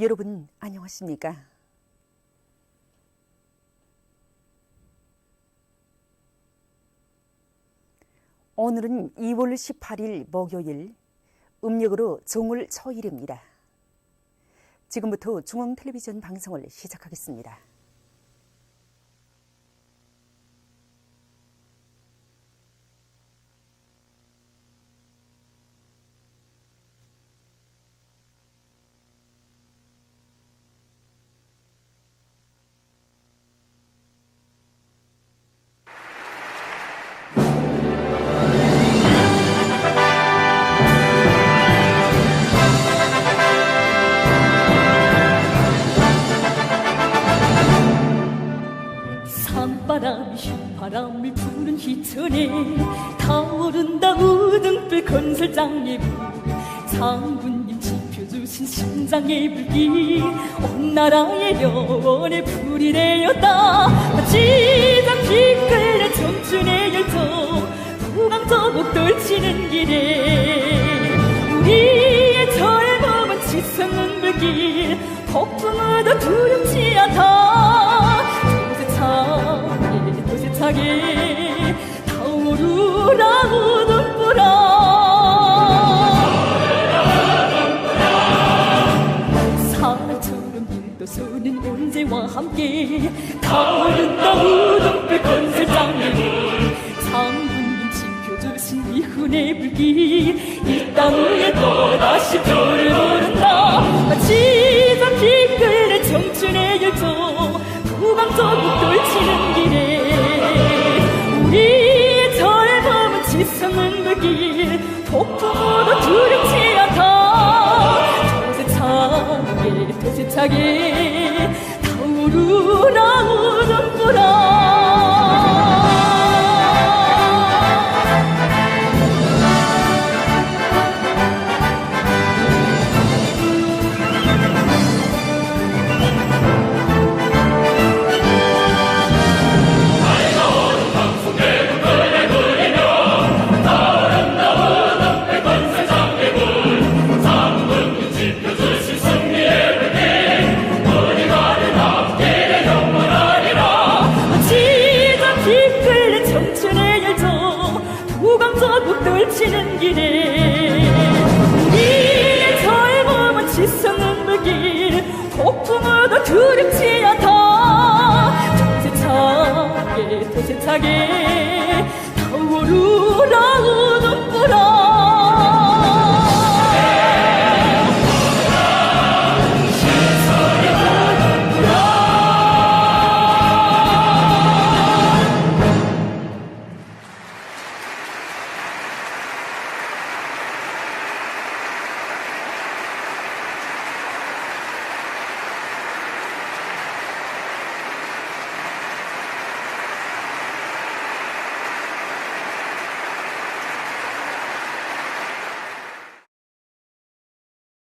여러분 안녕하십니까? 오늘은 2월 18일 목요일 음력으로 종을 초일입니다. 지금부터 중앙 텔레비전 방송을 시작하겠습니다. 바람이 부는 희천에 타오른다 우등불 건설장의 불. 장군님 지펴주신 심장의 불길 온 나라의 영원의 불이 되었다. 지장 기끌려 청춘의 열정 부강저곡 떨치는 길에 우리의 젊음은 지성은 불길 폭풍우도 두렵지 않다. 도세차 게 도세차게 타오르라 우등불아 사랑처럼 일도서는 언제와 함께 타오른다 우등불 건설장님 장군님 지켜주신 이훈의 불길 이 땅 위에 또다시 별을 오른다. 지상 도세 정춘을 열죠. 구강저국 떨치는 길에 우리의 젊음은 지성은 무길 폭풍으로 두렵지 않다. 정세차게 도세차게 타오르라 우는 불어.